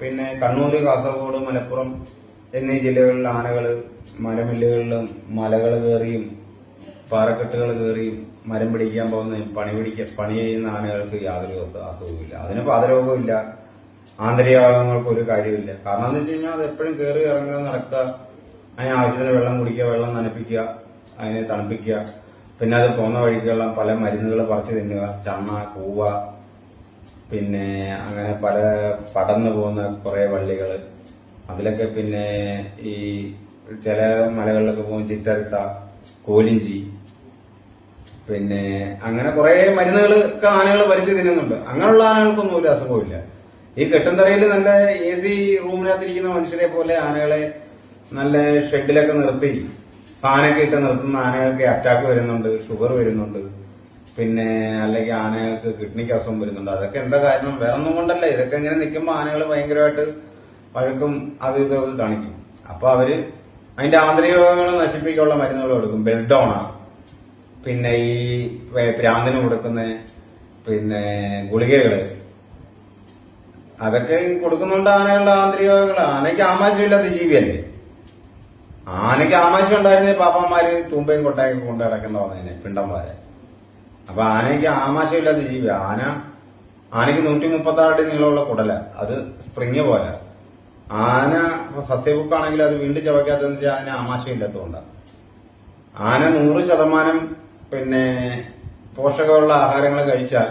പിന്നെ കണ്ണൂര് കാസർഗോഡ് മലപ്പുറം എന്നീ ജില്ലകളിൽ ആനകൾ മരമില്ലുകളിലും മലകൾ കയറിയും പാറക്കെട്ടുകൾ കയറിയും മരം പിടിക്കാൻ പോകുന്ന പണി പിടിക്ക പണി ചെയ്യുന്ന ആനകൾക്ക് യാതൊരു അസു- അസുഖവുമില്ല. അതിന് പാതരോഗമില്ല ആന്തരികങ്ങൾക്ക് ഒരു കാര്യമില്ല കാരണം എന്ന് വെച്ച് കഴിഞ്ഞാൽ അത് എപ്പോഴും കയറി ഇറങ്ങുക നടക്കുക അതിന് ആവശ്യത്തിന് വെള്ളം കുടിക്കുക വെള്ളം നനപ്പിക്കുക അതിനെ തണുപ്പിക്കുക. പിന്നെ അത് പോകുന്ന വഴിക്കെല്ലാം പല മരുന്നുകൾ പറിച്ചു തിന്നുക ചണ്ണ കൂവ പിന്നെ അങ്ങനെ പല പടന്നു പോകുന്ന കുറെ വള്ളികൾ അതിലൊക്കെ പിന്നെ ഈ ചില മലകളിലൊക്കെ പോകും ചിറ്റരുത്ത കോലിഞ്ചി പിന്നെ അങ്ങനെ കുറെ മരുന്നുകളൊക്കെ ആനകൾ വലിച്ചു തിന്നുന്നുണ്ട്. അങ്ങനെയുള്ള ആനകൾക്കൊന്നും ഒരു അസുഖമില്ല ഈ കെട്ടുംതറയിൽ നല്ല എ സി റൂമിനകത്തിരിക്കുന്ന മനുഷ്യരെ പോലെ ആനകളെ നല്ല ഷെഡിലൊക്കെ നിർത്തി. ഫാനൊക്കെ ഇട്ട് നിർത്തുന്ന ആനകൾക്ക് അറ്റാക്ക് വരുന്നുണ്ട് ഷുഗർ വരുന്നുണ്ട്. പിന്നെ അല്ലെങ്കിൽ ആനകൾക്ക് കിഡ്നിക്ക് അസുഖം വരുന്നുണ്ട്. അതൊക്കെ എന്താ കാരണം? വേറെ ഒന്നും കൊണ്ടല്ല. ഇതൊക്കെ ഇങ്ങനെ നിൽക്കുമ്പോൾ ആനകൾ ഭയങ്കരമായിട്ട് വഴക്കും അത് ഇതൊക്കെ കാണിക്കും. അപ്പൊ അവർ അതിന്റെ ആന്തരിക രോഗങ്ങൾ നശിപ്പിക്കാനുള്ള മരുന്നുകൾ കൊടുക്കും. ബെൽഡോണ പിന്നെ ഈ പ്രാന്തിന് കൊടുക്കുന്ന പിന്നെ ഗുളികകൾ. അതൊക്കെ കൊടുക്കുന്നുണ്ട് ആനകളുടെ ആന്തരിക ഭാഗങ്ങൾ ആനയ്ക്ക് ആമാശയമില്ലാത്ത ജീവിയല്ലേ? ആനയ്ക്ക് ആമാശയം ഉണ്ടായിരുന്നേ പാപ്പന്മാര് തൂമ്പയും കൊട്ടായും കൊണ്ട് കിടക്കുന്ന വന്നതിനെ പിണ്ടന്മാരെ. അപ്പൊ ആനയ്ക്ക് ആമാശയമില്ലാത്ത ജീവി ആന ആനയ്ക്ക് നൂറ്റി മുപ്പത്തി ആറ് നീളമുള്ള കുടല. അത് സ്പ്രിങ് പോലെ. ആന സസ്യബുക്കാണെങ്കിൽ അത് വീണ്ടും ചവയ്ക്കാത്തതെന്ന് വെച്ചാൽ അതിന് ആമാശയം ഇല്ലാത്തതുകൊണ്ടാണ് ആന നൂറ് ശതമാനം പിന്നെ പോഷകമുള്ള ആഹാരങ്ങൾ കഴിച്ചാൽ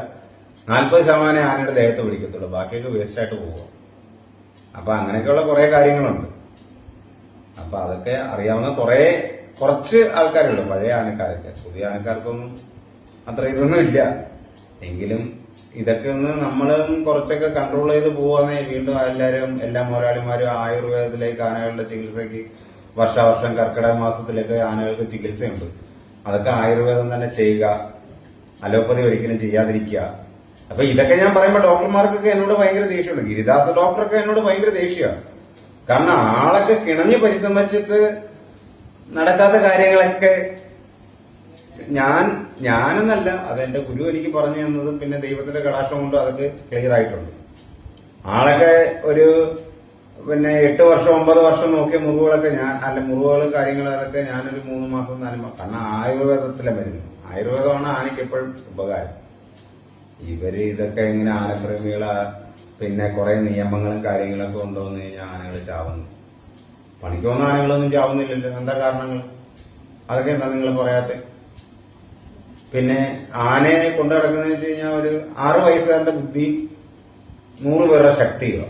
നാൽപ്പത് ശതമാനം ആനയുടെ ദേഹത്ത് പിടിക്കത്തുള്ളൂ. ബാക്കിയൊക്കെ വേസ്റ്റ് ആയിട്ട് പോകും. അപ്പൊ അങ്ങനെയൊക്കെയുള്ള കുറെ കാര്യങ്ങളുണ്ട്. അപ്പൊ അതൊക്കെ അറിയാവുന്ന കുറെ കുറച്ച് ആൾക്കാരുള്ളൂ പഴയ ആനക്കാരൊക്കെ. പുതിയ ആനക്കാർക്കൊന്നും അത്ര ഇതൊന്നും ഇല്ല. എങ്കിലും ഇതൊക്കെ ഒന്ന് നമ്മളും കുറച്ചൊക്കെ കൺട്രോൾ ചെയ്ത് പോവാന്നേ. വീണ്ടും എല്ലാവരും എല്ലാ മുതലാളിമാരും ആയുർവേദത്തിലേക്ക് ആനകളുടെ ചികിത്സയ്ക്ക് വർഷാവർഷം കർക്കിടക മാസത്തിലൊക്കെ ആനകൾക്ക് ചികിത്സയുണ്ട്. അതൊക്കെ ആയുർവേദം തന്നെ ചെയ്യുക. അലോപ്പതി ഒരിക്കലും ചെയ്യാതിരിക്കുക. അപ്പൊ ഇതൊക്കെ ഞാൻ പറയുമ്പോൾ ഡോക്ടർമാർക്കൊക്കെ എന്നോട് ഭയങ്കര ദേഷ്യമുണ്ട്. ഗിരിദാസ് ഡോക്ടറൊക്കെ എന്നോട് ഭയങ്കര ദേഷ്യമാണ് കാരണം ആളൊക്കെ കിണഞ്ഞ് പരിശ്രമിച്ചിട്ട് നടക്കാത്ത കാര്യങ്ങളൊക്കെ ഞാൻ ഞാനെന്നല്ല അത് എന്റെ ഗുരു എനിക്ക് പറഞ്ഞു തന്നതും പിന്നെ ദൈവത്തിന്റെ കടാക്ഷം കൊണ്ടും അതൊക്കെ ക്ലിയർ ആയിട്ടുണ്ട്. ആളൊക്കെ ഒരു പിന്നെ എട്ട് വർഷം ഒമ്പത് വർഷം നോക്കിയ മുറിവുകളൊക്കെ ഞാൻ അല്ല മുറിവുകൾ കാര്യങ്ങൾ അതൊക്കെ ഞാനൊരു മൂന്ന് മാസം നാല് മാസം കാരണം ആയുർവേദത്തിലെ മരുന്ന്. ആയുർവേദമാണ് ആനയ്ക്ക് എപ്പോഴും ഉപകാരം. ഇവർ ഇതൊക്കെ ഇങ്ങനെ ആനപ്രേമികളാ പിന്നെ കുറെ നിയമങ്ങളും കാര്യങ്ങളൊക്കെ കൊണ്ടുവന്ന് കഴിഞ്ഞാൽ ആനകൾ ചാവുന്നു. പണിക്ക് ആനകളൊന്നും ചാവുന്നില്ലല്ലോ. എന്താ കാരണങ്ങൾ? അതൊക്കെ എന്താ നിങ്ങൾ പറയാത്തെ? പിന്നെ ആനയെ കൊണ്ടു നടക്കുന്നതെന്ന് വെച്ച് കഴിഞ്ഞാൽ ഒരു ആറ് വയസ്സുകാരന്റെ ബുദ്ധി നൂറ് പേരുടെ ശക്തിയുമാണ്